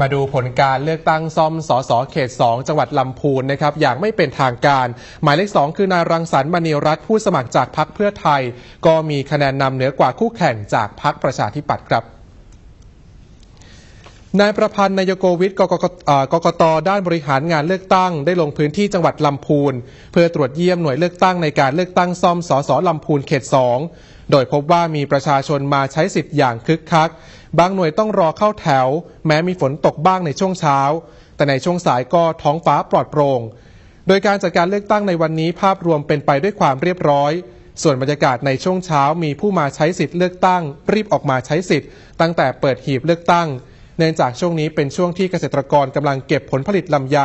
มาดูผลการเลือกตั้งซ่อมสสเขต 2 จังหวัดลำพูนนะครับอย่างไม่เป็นทางการ หมายเลข 2 คือนายรังสรรค์มณีรัตน์ผู้สมัครจากพรรคเพื่อไทย ก็มีคะแนนนำเหนือกว่าคู่แข่งจากพรรคประชาธิปัตย์ครับ นายประพันธ์นายโกวิทย์กกกกตด้านบริหารงานเลือกตั้ง ได้ลงพื้นที่จังหวัดลำพูน เพื่อตรวจเยี่ยมหน่วยเลือกตั้งในการเลือกตั้งซ่อมสสลำพูนเขต 2 โดยพบว่ามีประชาชนมาใช้สิทธิ์อย่างคึกคัก บางหน่วยต้องรอเข้าแถว แม้มีฝนตกบ้างในช่วงเช้า แต่ในช่วงสายก็ท้องฟ้าปลอดโปร่งโดยการจัดการเลือกตั้งในวันนี้ภาพรวมเป็นไปด้วยความเรียบร้อยส่วนบรรยากาศในช่วงเช้ามีผู้มาใช้สิทธิ์เลือกตั้งรีบออกมาใช้สิทธิ์ตั้งแต่เปิดหีบเลือกตั้ง เนื่องจากช่วงนี้เป็นช่วงที่เกษตรกรกำลังเก็บผลผลิตลำไย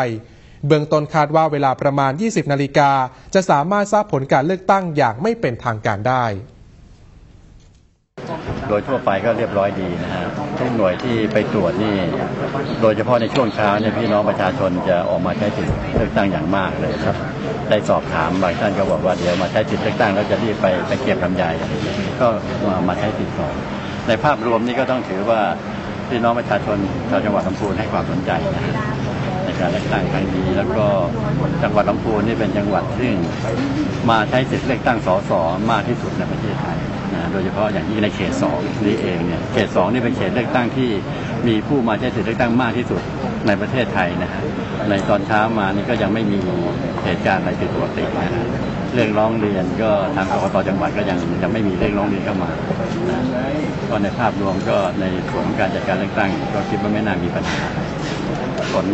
เบื้องต้นคาดว่าเวลาประมาณ 20 นาฬิกา จะสามารถทราบผลการเลือกตั้งอย่างไม่เป็นทางการได้ โดยทั่วไปก็เรียบร้อยดีนะฮะทุกหน่วยที่ไปตรวจนี่ โดยเฉพาะในช่วงเช้าเนี่ยพี่น้องประชาชนจะออกมาใช้สิทธิ์เลือกตั้งอย่างมากเลยครับ ได้สอบถามบางท่านก็บอกว่าเดี๋ยวมาใช้สิทธิ์เลือกตั้งแล้วจะรีบไปไปเก็บลำไยก็มามาใช้สิทธิ์ก่อนในภาพรวมนี่ก็ต้องถือว่า พี่น้องประชาชนชาวจังหวัดลำพูนให้ความสนใจนะในการเลือกตั้งครั้งนี้แล้วก็จังหวัดลำพูนนี่เป็นจังหวัดซึ่งมาใช้สิทธิเลือกตั้งสสมากที่สุดในประเทศไทยนะโดยเฉพาะอย่างยิ่งในเขตสองนี้เองเนี่ยเขตสองนี่เป็นเขตเลือกตั้งที่มีผู้มาใช้สิทธิเลือกตั้งมากที่สุดในประเทศไทยนะฮะในตอนเช้ามานี่ก็ยังไม่มีเหตุการณ์อะไรผิดปกตินะฮะ เรื่องร้องเรียนก็ทางกรกตจังหวัดก็ยังยังไม่มีเรื่องร้องเรียนเข้ามาก็ในภาพรวมก็ในส่วนของการจัดการเลือกตั้ง ก็คิดว่าไม่น่ามีปัญหา ผล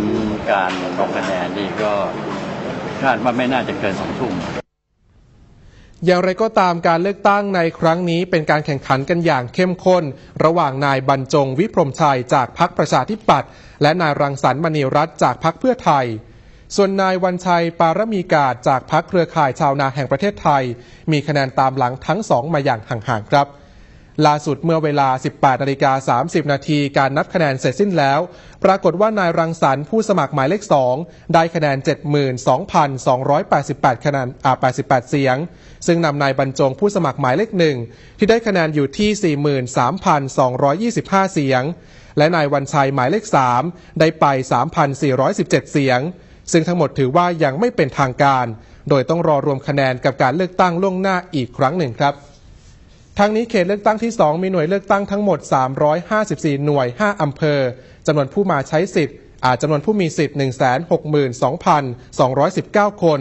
การลงคะแนนนี่ก็คาดว่าไม่น่าจะเกินสองทุ่มอย่างไรก็ตามการเลือกตั้งในครั้งนี้เป็นการแข่งขันกันอย่างเข้มข้น ระหว่างนายบรรจงวิพรมชัยจากพรรคประชาธิปัตย์และนายรังสรรค์มณีรัตน์จากพรรคเพื่อไทย ส่วนนายวันชัยปารมีกาศจากพรรคเครือข่ายชาวนาแห่งประเทศไทย มีคะแนนตามหลังทั้งสองมาอย่างห่างๆครับล่าสุดเมื่อเวลา 18นาฬิกา30 นาทีการนับคะแนนเสร็จสิ้นแล้ว ปรากฏว่านายรังสรรค์ผู้สมัครหมายเลข 2 ได้คะแนน 72,288คะแนนอ่า88 เสียง ซึ่งนำนายบรรจงผู้สมัครหมายเลขหนึ่งที่ได้คะแนนอยู่ที่ 43,225 เสียง และนายวันชัยหมายเลข 3 ได้ไป 3,417 เสียง ซึ่งทั้งหมดถือว่ายังไม่เป็นทางการ โดยต้องรอรวมคะแนนกับการเลือกตั้งล่วงหน้าอีกครั้งหนึ่งครับทางนี้เขตเลือกตั้งที่ 2 มีหน่วยเลือกตั้งทั้งหมด 354 หน่วย 5 อำเภอจำนวนผู้มาใช้สิทธิ์ อาจจำนวนผู้มีสิทธิ์ 162,219 คน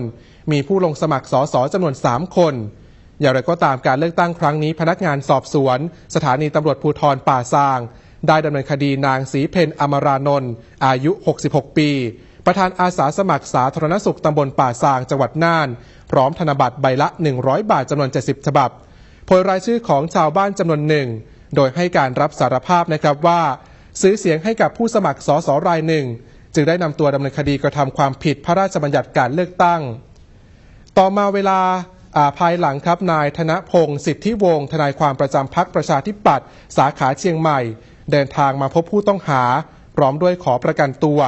มีผู้ลงสมัครสสจำนวน 3 คน อย่างไรก็ตามการเลือกตั้งครั้งนี้พนักงานสอบสวน สถานีตำรวจภูธรป่าซาง ได้ดำเนินคดีนางศรีเพนอมรานนท์อายุ 66 ปี ประธานอาสาสมัครสาธารณสุขตำบลป่าซางจังหวัดน่าน พร้อมธนบัตรใบละ 100 บาทจำนวน 70 ฉบับโพยรายชื่อของชาวบ้านจำนวนหนึ่ง โดยให้การรับสารภาพนะครับว่า ซื้อเสียงให้กับผู้สมัครสสรายหนึ่ง จึงได้นำตัวดำเนินคดีกระทำความผิดพระราชบัญญัติการเลือกตั้ง ต่อมาเวลาาภายหลังครับนายธนพงศ์สิทธิวงศ์ทนายความประจำพักประชาธิปัตย์สาขาเชียงใหม่ เดินทางมาพบผู้ต้องหา พร้อมด้วยขอประกันตัว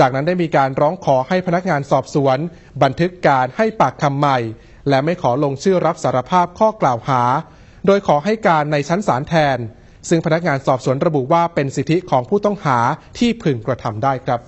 จากนั้นได้มีการร้องขอให้พนักงานสอบสวน บันทึกการให้ปากคำใหม่ และไม่ขอลงชื่อรับสารภาพข้อกล่าวหา โดยขอให้การในชั้นศาลแทน ซึ่งพนักงานสอบสวนระบุว่าเป็นสิทธิของผู้ต้องหาที่พึงกระทำได้ครับ